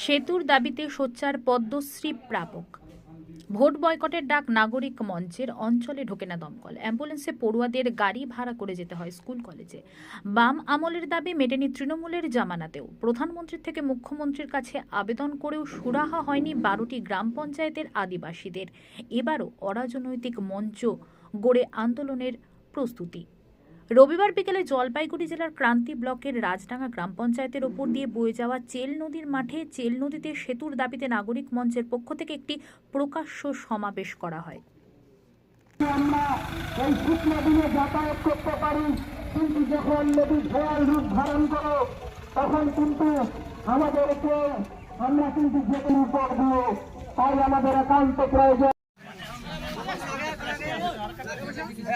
সেতুর দাবিতে সোচ্চার পদ্মশ্রী প্রাপক। ভোট বয়কটের ডাক নাগরিক মঞ্চের অঞ্চলে ঢোকে না দমকল। অ্যাম্বুলেন্সে পড়ুয়াদের গাড়ি ভাড়া করে যেতে হয় স্কুল, কলেজে। বাম আমলের দাবি, মেটেনি তৃণমূলের জামানাতেও। প্রধানমন্ত্রীর থেকে মুখ্যমন্ত্রীর কাছে আবেদন করেও সুরাহা হয়নি বারোটি গ্রাম পঞ্চায়েতের আদিবাসীদের। এবারও অরাজনৈতিক মঞ্চ গড়ে আন্দোলনের প্রস্তুতি। রবিবার বিকেলে জলপাইগুড়ি জেলার ক্রান্তি ব্লকের রাজডাঙ্গা গ্রাম পঞ্চায়েতের ওপর দিয়ে বয়ে যাওয়া চেল নদীর মাঠে চেল নদীতে সেতুর দাবিতে নাগরিক মঞ্চের পক্ষ থেকে একটি প্রকাশ্য সমাবেশ করা হয়। আমরা কিন্তু তাই আমাদের একান্ত প্রয়োজন।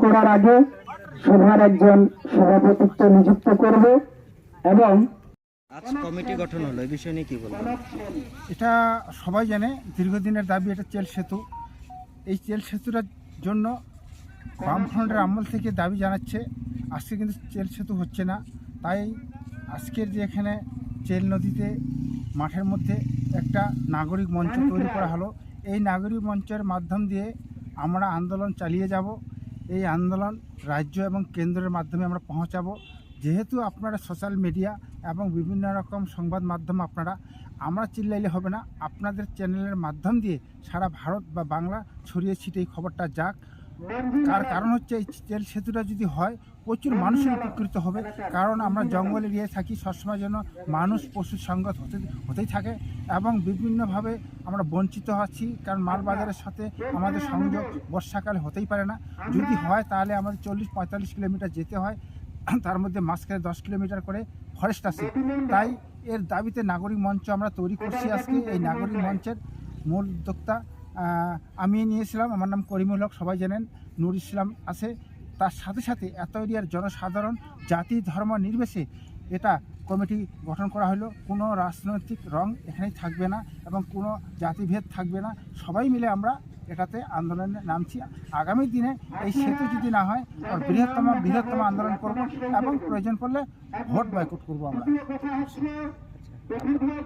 করার আগে সভার একজন সভাপতিত্ব নিযুক্ত করব এবং আজ কমিটি গঠন হলো এই বিষয় নিয়ে কি বলবেন এটা সবাই জানে দীর্ঘদিনের দাবি এটা চেল সেতু। এই চেল সেতুটার জন্য বামফ্রন্টের আমল থেকে দাবি জানাচ্ছে আজকে কিন্তু চেল সেতু হচ্ছে না। তাই আজকের যে এখানে চেল নদীতে মাঠের মধ্যে একটা নাগরিক মঞ্চ তৈরি করা হলো। এই নাগরিক মঞ্চের মাধ্যম দিয়ে আমরা আন্দোলন চালিয়ে যাব। এই আন্দোলন রাজ্য এবং কেন্দ্রের মাধ্যমে আমরা পৌঁছাবো। যেহেতু আপনারা সোশ্যাল মিডিয়া এবং বিভিন্ন রকম সংবাদ মাধ্যম আপনারা আমরা চিল্লাইলে হবে না। আপনাদের চ্যানেলের মাধ্যম দিয়ে সারা ভারত বা বাংলা ছড়িয়ে ছিটিয়ে এই খবরটা যাক। তার কারণ হচ্ছে এই তেল সেতুটা যদি হয়, প্রচুর মানুষের উপকৃত হবে। কারণ আমরা জঙ্গল এরিয়ায় থাকি, সবসময় যেন মানুষ পশুর সঙ্গত হতে, হতেই থাকে এবং বিভিন্নভাবে আমরা বঞ্চিত আছি, কারণ মালবাজারের সাথে আমাদের সংযোগ বর্ষাকালে হতেই পারে না। যদি হয় তাহলে আমাদের চল্লিশ, পঁয়তাল্লিশ কিলোমিটার যেতে হয়। তার মধ্যে মাঝখানে দশ কিলোমিটার করে ফরেস্ট আছে। তাই এর দাবিতে নাগরিক মঞ্চ আমরা তৈরি করছি আজকে। এই নাগরিক মঞ্চের মূল উদ্যোক্তা আমি নিয়েছিলাম, আমার নাম করিমুল হক, সবাই জানেন, নুর ইসলাম আছে। তার সাথে সাথে এত এরিয়ার জনসাধারণ, জাতি, ধর্ম নির্বিশেষে এটা কমিটি গঠন করা হলো। কোনো রাজনৈতিক রং এখানেই থাকবে না এবং কোনো জাতিভেদ থাকবে না। সবাই মিলে আমরা এটাতে আন্দোলনে নামছি। আগামী দিনে এই সেতু যদি না হয়, আর বৃহত্তম বৃহত্তম আন্দোলন করব এবং প্রয়োজন পড়লে ভোট বয়কট করব আমরা।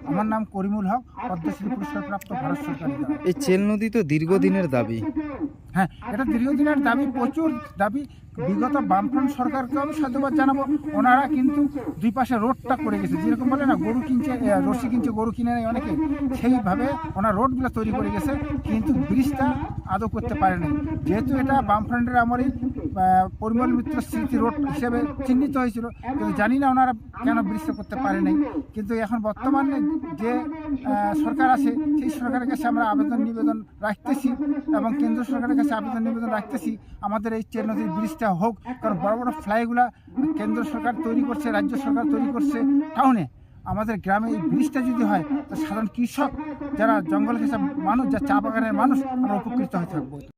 আমার নাম করিমুল হক, পদ্মশ্রী পুরস্কার প্রাপ্ত ভারত সরকার এই চেল নদী তো দীর্ঘদিনের দাবি। হ্যাঁ এটা দীর্ঘদিনের দাবি, প্রচুর দাবি। বিগত বামফ্রন্ট সরকারকেও আমি সাধুবাদ জানাব। ওনারা কিন্তু দুই পাশে রোডটা করে গেছে। যেরকম বলে না, গরু কিনছে রশি কিনছে, গরু কিনে নেয় অনেকে। সেইভাবে ওনার রোডগুলো তৈরি করে গেছে, কিন্তু ব্রিজটা আদৌ করতে পারেনি। যেহেতু এটা বামফ্রন্টের আমারই পরিমল মিত্র স্মৃতি রোড হিসেবে চিহ্নিত হয়েছিল, কিন্তু জানি না ওনারা কেন ব্রিজটা করতে পারেনি কিন্তু এখন বর্তমানে যে সরকার আছে, সেই সরকারের কাছে আমরা আবেদন নিবেদন রাখতেছি এবং কেন্দ্র সরকারের কাছে আবেদন নিবেদন রাখতেছি, আমাদের এই চেন নদীর ব্রিজটা হোক, কারণ বড় বড় ফ্লাইগুলা কেন্দ্র সরকার তৈরি করছে, রাজ্য সরকার তৈরি করছে। টাউনে আমাদের গ্রামে এই ব্রিজটা যদি হয় সাধারণ কৃষক যারা জঙ্গল ঘেঁষা মানুষ যা চা বাগানের মানুষ, আমরা উপকৃত হয়ে থাকব।